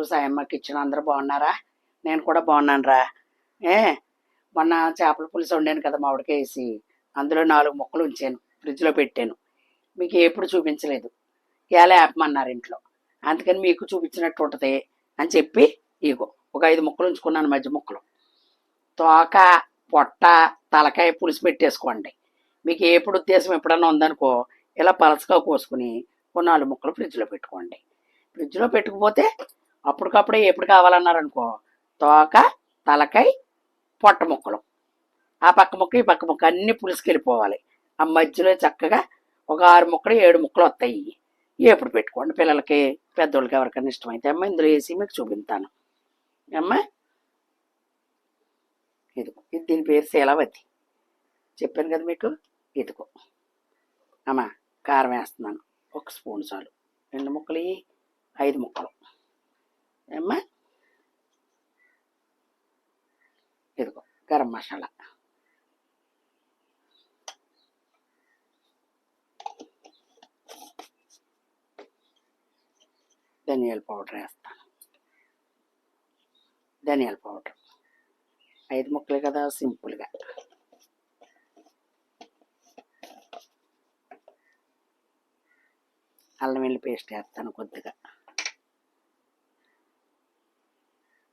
To సాయమ్మకి kitchen అందరూ బాగున్నారా? నేను కూడా బాగున్నాను రా ఏ? మొన్న చేపల పులుసు వండాను కదా మామిడికాయ వేసి అందులో నాలుగు ముక్కలు ఉంచాను ఫ్రిడ్జ్లో పెట్టాను. మీకు ఎప్పుడు చూపించలేదు. ఎలా ఆపమన్నారు ఇంట్లో. అందుకని మీకు చూపించినట్టు ఉంటుంది అని చెప్పి ఇగో ఒక ఐదు ముక్కలు ఉంచుకున్నాను మధ్య ముక్కలు. తోక పొట్ట తలకాయ పులుసు పెట్టేసుకోండి. మీకు ఎప్పుడు ఉద్దేశం ఎప్పుడన్నా ఉందనుకో ఇలా పలసగా కోసుకుని ఒక నాలుగు ముక్కలు ఫ్రిడ్జ్లో పెట్టుకోండి. ఫ్రిడ్జ్లో పెట్టుకుపోతే అప్పటికప్పుడే ఎప్పుడు కావాలన్నారనుకో తోక తలకై పొట్ట ముక్కలు. ఆ పక్క ముక్క ఈ పక్క ముక్క అన్నీ పులుసుకెళ్ళిపోవాలి. ఆ మధ్యలో చక్కగా ఒక ఆరు ముక్కలు ఏడు ముక్కలు వస్తాయి. ఎప్పుడు పెట్టుకోండి పిల్లలకి పెద్దోళ్ళకి ఎవరికైనా ఇష్టమైతే. అమ్మ ఇందులో వేసి మీకు చూపిస్తాను. అమ్మ ఇదిగో ఇది దీని పేరు శీలావతి. చెప్పాను కదా మీకు? ఇదిగో. అమ్మా కారం వేస్తున్నాను. ఒక స్పూన్ చాలు. రెండు ముక్కలు ఐదు ముక్కలు. ఏమ్మా? ఇదిగో గరం మసాలా. ధనియాల పౌడర్ వేస్తాను ధనియాల పౌడర్. ఐదు ముక్కలు కదా సింపుల్గా. అల్లం వెల్లి పేస్ట్ వేస్తాను కొద్దిగా.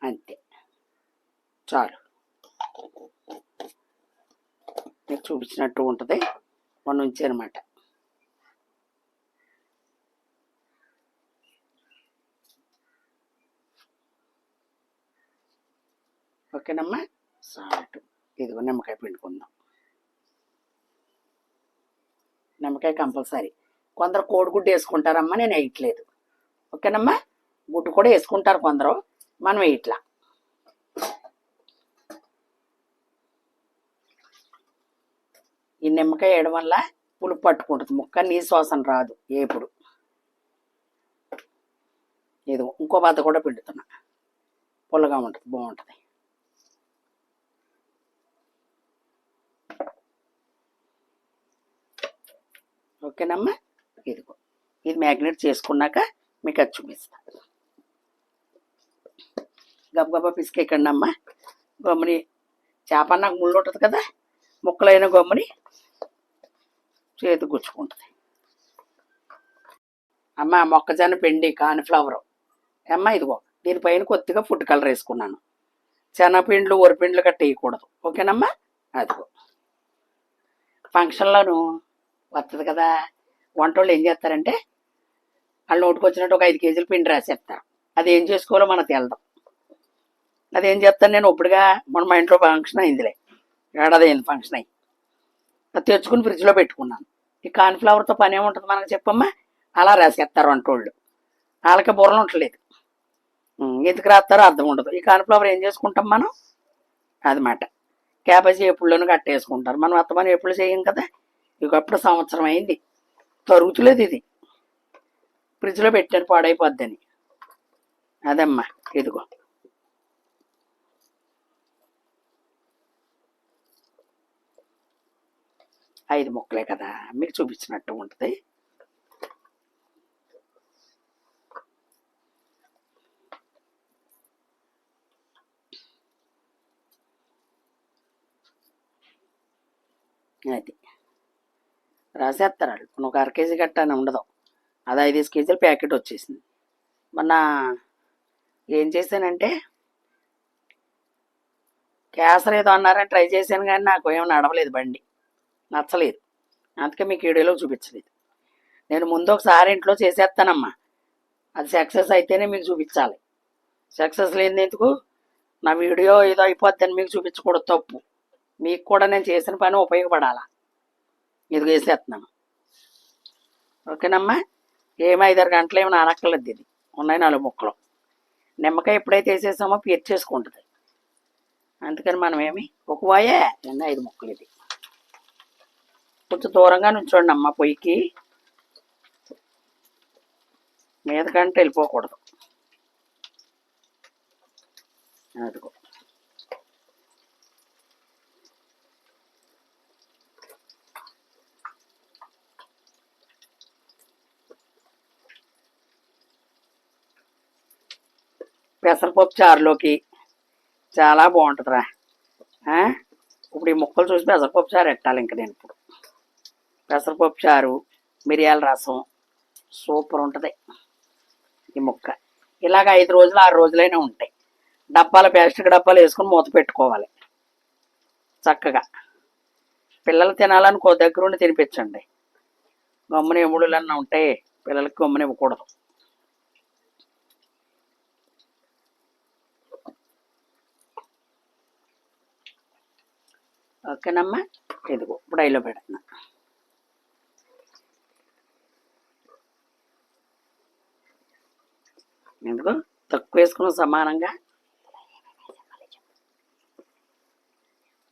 అంతే. చాలు. మీకు చూపించినట్టు ఉంటుంది. మొన్న ఉంచి అనమాట ఓకేనమ్మా? సాల్ట్. ఇదిగో నిమ్మకాయ పిండుకుందాం. నిమ్మకాయ కంపల్సరీ. కొందరు కోడిగుడ్డు వేసుకుంటారమ్మా నేను వేయట్లేదు. ఓకేనమ్మా? గుడ్డు కూడా వేసుకుంటారు కొందరు. మనం వేయట్లా. ఈ నిమ్మకాయ వేయడం వల్ల పులుపు పట్టుకుంటుంది. ముక్క నీ శ్వాసన రాదు ఏపుడు ఇది ఇంకో బాత కూడా పిండుతున్నా. పుల్లగా ఉంటుంది బాగుంటుంది. ఓకేనమ్మా? ఇదిగో ఇది మ్యాగ్నెట్ చేసుకున్నాక మీకు అది చూపిస్తా. గబగబా పిసికేకండి అమ్మా గమ్ముని చేప నాకు ముళ్ళు ఉంటుంది కదా? ముక్కలైన గమ్ముని చేతి గుచ్చుకుంటుంది. అమ్మ మొక్కజొన్న పిండి కాన్ఫ్లవర్ అమ్మ ఇదిగో దీనిపైన కొద్దిగా ఫుడ్ కలర్ వేసుకున్నాను. శనగపిండ్లు ఒరిపిండ్లు గట్ట వేయకూడదు. ఓకేనమ్మా? అదిగో. ఫంక్షన్లోను వస్తుంది కదా వంట వాళ్ళు ఏం చేస్తారంటే వాళ్ళు నోటుకొచ్చినట్టు ఒక ఐదు కేజీలు పిండి రాసేస్తారు. అది ఏం చేసుకోవాలో మనకు తెలదాం. అదేం చేస్తాను నేను ఇప్పుడుగా మన మా ఇంట్లో ఫంక్షన్ అయిందిలే. ఏడాది అయింది ఫంక్షన్ అయ్యి తెచ్చుకుని ఫ్రిడ్జ్లో పెట్టుకున్నాను. ఈ కాన్ఫ్లవర్తో పని ఏముంటుంది మనకు చెప్పమ్మా? అలా రాసేస్తారు అంటోళ్ళు వాళ్ళకి బుర్రలు ఉండలేదు ఎందుకు రాస్తారో అర్థం ఉండదు. ఈ కాన్ఫ్లవర్ ఏం చేసుకుంటాం మనం? అదమాట క్యాబేజీ ఎప్పుడులోనూ కట్టేసుకుంటారు. మనం అత్తమని ఎప్పుడు చేయం కదా? ఇకప్పుడు సంవత్సరం అయింది. తరుగుతులేదు ఇది. ఫ్రిడ్జ్లో పెట్టాను పాడైపోద్దని. అదమ్మా ఇదిగో. ఐదు ముక్కలే కదా మీకు చూపించినట్టు ఉంటుంది. అది. రాసేస్తారు వాళ్ళు ఒక అర కేజీ గట్టానే ఉండదు. అది ఐదు కేజీల ప్యాకెట్ వచ్చేసింది. మొన్న ఏం చేశానంటే క్యాసర్ ఏదో అన్నారని ట్రై చేశాను కానీ నాకు ఏం నడవలేదు బండి. నచ్చలేదు. అందుకే మీకు వీడియోలో చూపించలేదు. నేను ముందు ఒకసారి ఇంట్లో చేసేస్తానమ్మా. అది సక్సెస్ అయితేనే మీకు చూపించాలి. సక్సెస్ లేని ఎందుకు? నా వీడియో ఏదో అయిపోద్దని మీకు చూపించకూడదు తప్పు. మీకు కూడా నేను చేసిన పని ఉపయోగపడాలా? ఇది వేసేస్తున్నాను. ఓకేనమ్మా? ఏమి ఐదారు గంటలు ఏమి నానక్కర్లేదు ఇది ఉన్నాయి నాలుగు ముక్కలు. నిమ్మకాయ ఎప్పుడైతే వేసేసామో పీర్చేసుకుంటుంది అందుకని మనం ఏమి ఒక వాయే రెండు ఐదు ముక్కలు ఇది. కొంచెం దూరంగా నుంచోండి అమ్మ పొయ్యికి. మీదకంటే వెళ్ళిపోకూడదు. అదిగో. పెసరపప్పు చారులోకి చాలా బాగుంటుందిరా. ఇప్పుడు ఈ ముక్కలు చూసి పెసరపప్పు చారు ఎట్టాలి ఇంక నేను ఇప్పుడు పెసరపప్పు చారు మిరియాల రసం సూపర్ ఉంటుంది. ఈ ముక్క. ఇలాగ ఐదు రోజులు ఆరు రోజులైనా ఉంటాయి. డబ్బాలు ప్లాస్టిక్ డబ్బాలు వేసుకొని మూత పెట్టుకోవాలి. చక్కగా. పిల్లలు తినాలని కో దగ్గర ఉండి తినిపించండి. గమ్మున ఎముడులన్నా ఉంటే పిల్లలకి గమ్మున ఇవ్వకూడదు ఓకేనమ్మా. ఇదిగో ఇప్పుడు అయిలో పెడుతున్నా ఎందుకు? తక్కువ వేసుకున్న సమానంగా?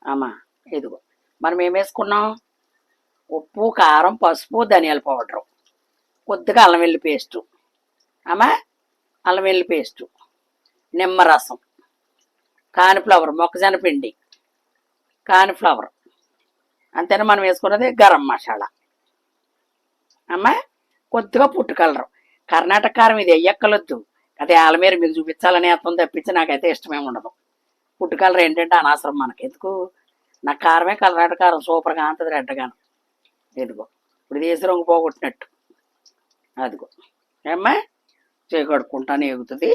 అమ్మా ఇదిగో. మనం ఏం వేసుకున్నాం ఉప్పు కారం పసుపు ధనియాల పౌడరు. కొద్దిగా అల్లం వెల్లి పేస్టు. అమ్మా అల్లం వెల్లి పేస్టు. నిమ్మరసం. కానిఫ్లవర్ మొక్కజొన్న పిండి. కానిఫ్లవర్. అంతేనా? మనం వేసుకున్నది గరం మసాలా. అమ్మా కొద్దిగా పుట్టు కలరు. కర్ణాటక కారం ఇది వెయ్యక్కలొద్దు అదే ఆలమీర మీకు చూపించాలని అర్థం తప్పించి నాకైతే ఇష్టమే ఉండదు. ఫుడ్ కలర్ ఏంటంటే అనవసరం మనకి. ఎందుకు? నా కారమే కలర్ రెడ్ కారం సూపర్గా అంతది రెడ్గాను ఇదిగో ఇప్పుడు దేశ రంగు పోగొట్టినట్టు. అదిగో ఏమ్మా? చేకడుకుంటాను ఎగుతుంది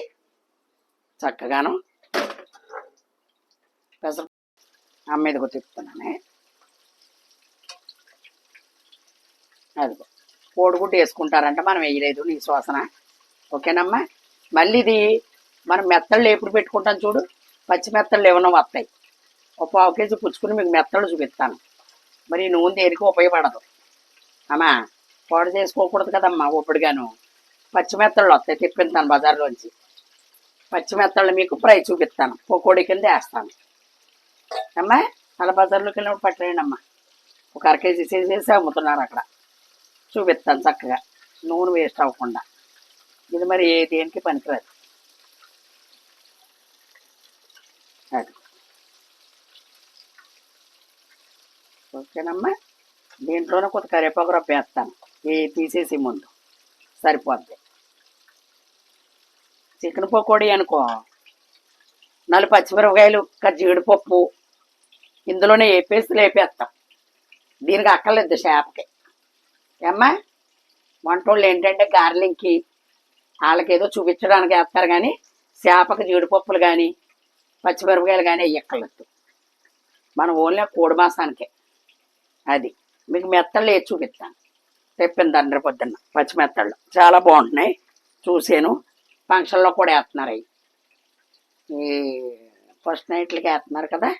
చక్కగాను. పెసర అమ్మ ఇదిగో తిప్పుతున్నానే. అదిగో కోడిగుడ్డు వేసుకుంటారంటే మనం వేయలేదు నీ శ్వాసన. ఓకేనమ్మా? మళ్ళీ ఇది మనం మెత్తళ్ళు ఎప్పుడు పెట్టుకుంటాం చూడు? పచ్చి మెత్తళ్ళు ఏమైనా వస్తాయి. ఒక పావు కేజీ పుచ్చుకుని మీకు మెత్తళ్ళు చూపిస్తాను. మరి నూనె దేనికి ఉపయోగపడదు. అమ్మా పాడు చేసుకోకూడదు కదమ్మా ఒప్పుడుగాను. పచ్చి మెత్తళ్ళు వస్తాయి తెప్పిస్తాను బజార్లోంచి. పచ్చి మెత్తళ్ళు మీకు ఫ్రై చూపిస్తాను. పకోడీ కింద వేస్తాను. అమ్మా అలా బజార్లోకి వెళ్ళినప్పుడు పట్టలేండి అమ్మా. ఒక అర కేజీ చేసేసి అమ్ముతున్నారు అక్కడ. చూపిస్తాను చక్కగా. నూనె వేస్ట్ అవ్వకుండా. ఇది మరి ఏ దేనికి పనికిరాదు. అది. ఓకేనమ్మా? దీంట్లోనే కొంత కరివేపాకు రబ్బ వేస్తాను. ఏ తీసేసి ముందు. సరిపోద్ది. చికెన్ పకోడీ అనుకో నాలుగు పచ్చిమిరపకాయలు జీడిపప్పు. ఇందులోనే వేపేసి లేపేస్తాం దీనికి అక్కర్లేదు చేపకి ఏమ్మా? వంటోళ్ళు ఏంటంటే గార్లింగ్కి వాళ్ళకి ఏదో చూపించడానికి వేస్తారు కానీ చేపకి జీడిపప్పులు కానీ పచ్చిమిరపకాయలు కానీ ఎక్కర్లేదు మనం ఓన్లీ కోడి మాసానికే. అది. మీకు మెత్తళ్ళు వేసి చూపిస్తాను. తెప్పింది అందరి పొద్దున్న పచ్చి మెత్తళ్ళు. చాలా బాగుంటున్నాయి. చూసాను. ఫంక్షన్లో కూడా వేస్తున్నారు అవి. ఈ ఫస్ట్ నైట్లకి వేస్తున్నారు కదా.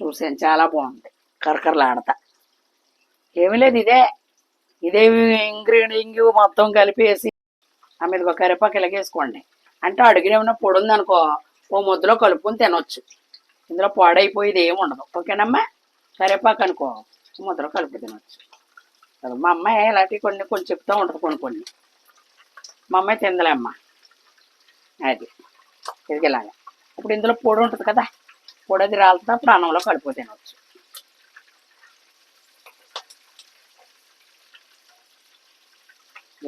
చూసాను. చాలా బాగుంది. కరకరలాడతా ఏమీ లేదు ఇదే. ఇదే ఇంగ్రీడియంట్ మొత్తం కలిపేసి మీద ఒక కరివేపాకు ఇలాగేసుకోండి. అంటే అడుగున ఏమైనా పొడి ఉందనుకో ఓ ముద్దలో కలుపుకొని తినొచ్చు. ఇందులో పాడైపోయేది ఏమి ఉండదు. ఓకేనమ్మా? కరివేపాకు అనుకో ముద్దలో కలుపు తినొచ్చు. మా అమ్మాయి ఇలాంటివి కొన్ని కొన్ని చెప్తూ ఉంటుంది కొన్ని కొన్ని. మా అమ్మాయి తిందలే అమ్మ. అది ఇది ఇలాగా. ఇప్పుడు ఇందులో పొడి ఉంటుంది కదా పొడి అది రాలుతుంది అప్పుడు అన్నంలో కలుపు తినవచ్చు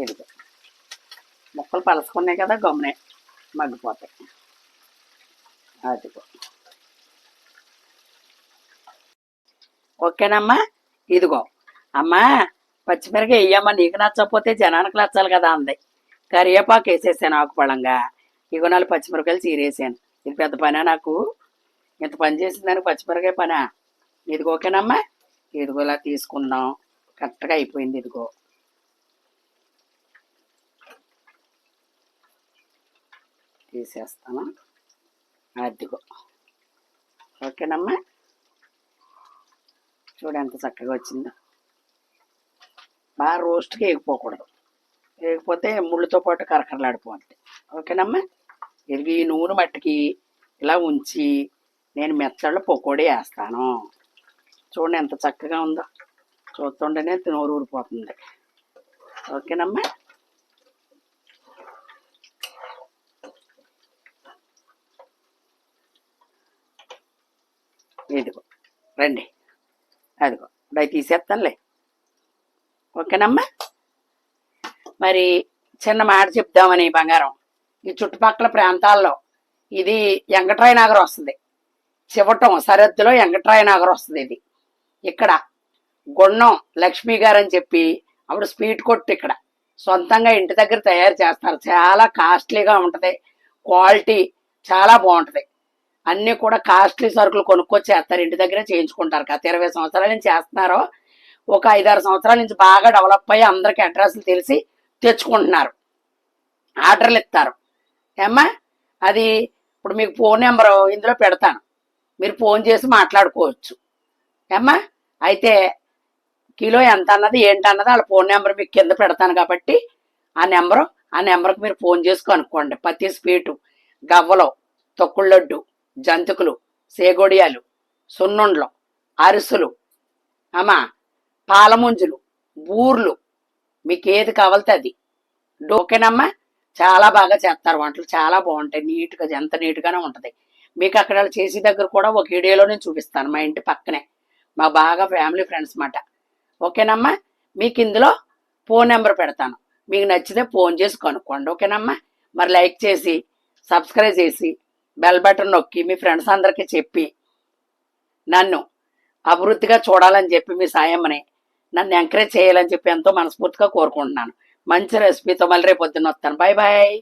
ఇదిగో. ముక్కలు పలుసుకున్నాయి కదా గమ్మునే మగ్గిపోతాయి. అదిగో. ఓకేనమ్మా? ఇదిగో. అమ్మా పచ్చిమిరకాయ వేయమ్మా నీకు నచ్చకపోతే జనానికి నచ్చాలి కదా అంది. కరివేపాకు వేసేసాను ఆకుపళంగా. ఇగో నాలుగు పచ్చిమిరకాయలు చీరేసాను. ఇది పెద్ద పనా నాకు? ఇంత పని చేసిందని పచ్చిమిరకాయ పనా? ఇదిగో ఓకేనమ్మా. ఇదిగో ఇలా తీసుకుందాం. కరెక్ట్గా అయిపోయింది ఇదిగో. తీసేస్తాను. అదిగో. ఓకేనమ్మా? చూడు ఎంత చక్కగా వచ్చిందో. బాగా రోస్ట్గా వేగిపోకూడదు. ఎగిపోతే ముళ్ళుతో పాటు కరకరలాడిపోద్ది. ఓకేనమ్మా? ఇది ఈ నూనె మట్టికి ఇలా ఉంచి నేను మెత్తళ్ళ పకోడీ వేస్తాను. చూడండి ఎంత చక్కగా ఉందో. చూస్తుంటేనే నోరు ఊరిపోతుంది ఓకేనమ్మా? ఇదిగో రండి. అదిగో ఇప్పుడు అవి తీసేస్తానులే ఓకేనమ్మా? మరి చిన్న మాట చెప్దామని బంగారం. ఈ చుట్టుపక్కల ప్రాంతాల్లో ఇది వెంకట్రాయ నగర్ వస్తుంది. చివటం సరిహద్దులో వెంకట్రాయ నగర్ వస్తుంది ఇది. ఇక్కడ గుండం లక్ష్మీ గారు అని చెప్పి అప్పుడు స్వీట్ కొట్టు ఇక్కడ. సొంతంగా ఇంటి దగ్గర తయారు చేస్తారు. చాలా కాస్ట్లీగా ఉంటుంది. క్వాలిటీ చాలా బాగుంటుంది. అన్నీ కూడా కాస్ట్లీ సరుకులు కొనుక్కొచ్చి చేస్తారు ఇంటి దగ్గరే చేయించుకుంటారు గత ఇరవై సంవత్సరాల నుంచి చేస్తున్నారు ఒక ఐదారు సంవత్సరాల నుంచి బాగా డెవలప్ అయ్యి అందరికి అడ్రస్లు తెలిసి తెచ్చుకుంటున్నారు. ఆర్డర్లు ఇస్తారు. ఏమ్మా? అది ఇప్పుడు మీకు ఫోన్ నెంబర్ ఇందులో పెడతాను. మీరు ఫోన్ చేసి మాట్లాడుకోవచ్చు. ఏమ్మా? అయితే కిలో ఎంత అన్నది ఏంటన్నది వాళ్ళ ఫోన్ నెంబర్ మీకు కింద పెడతాను కాబట్టి ఆ నెంబరు ఆ నెంబర్కి మీరు ఫోన్ చేసి కనుక్కోండి. పత్తి స్వీటు గవ్వలు లడ్డు. జంతికలు సేగొడియాలు సున్నుండ్లు అరిసెలు అమ్మా పాలముంజులు బూర్లు మీకు ఏది కావాలితే అది. ఓకేనమ్మా చాలా బాగా చేస్తారు వంటలు చాలా బాగుంటాయి నీట్గా ఎంత నీట్గానే ఉంటుంది. మీకు అక్కడ చేసే దగ్గర కూడా ఒక వీడియోలో నేను చూపిస్తాను మా ఇంటి పక్కనే. మా బాగా ఫ్యామిలీ ఫ్రెండ్స్ మాట. ఓకేనమ్మా? మీకు ఇందులో ఫోన్ నెంబర్ పెడతాను. మీకు నచ్చితే ఫోన్ చేసి కనుక్కోండి. ఓకేనమ్మా? మరి లైక్ చేసి సబ్స్క్రైబ్ చేసి బెల్ బటన్ నొక్కి మీ ఫ్రెండ్స్ అందరికీ చెప్పి నన్ను అభివృద్ధిగా చూడాలని చెప్పి మీ సాయమ్మని నన్ను ఎంకరేజ్ చేయాలని చెప్పి ఎంతో మనస్ఫూర్తిగా కోరుకుంటున్నాను. మంచి రెసిపీతో మళ్ళీ రేపు పొద్దున్న వస్తాను. Bye bye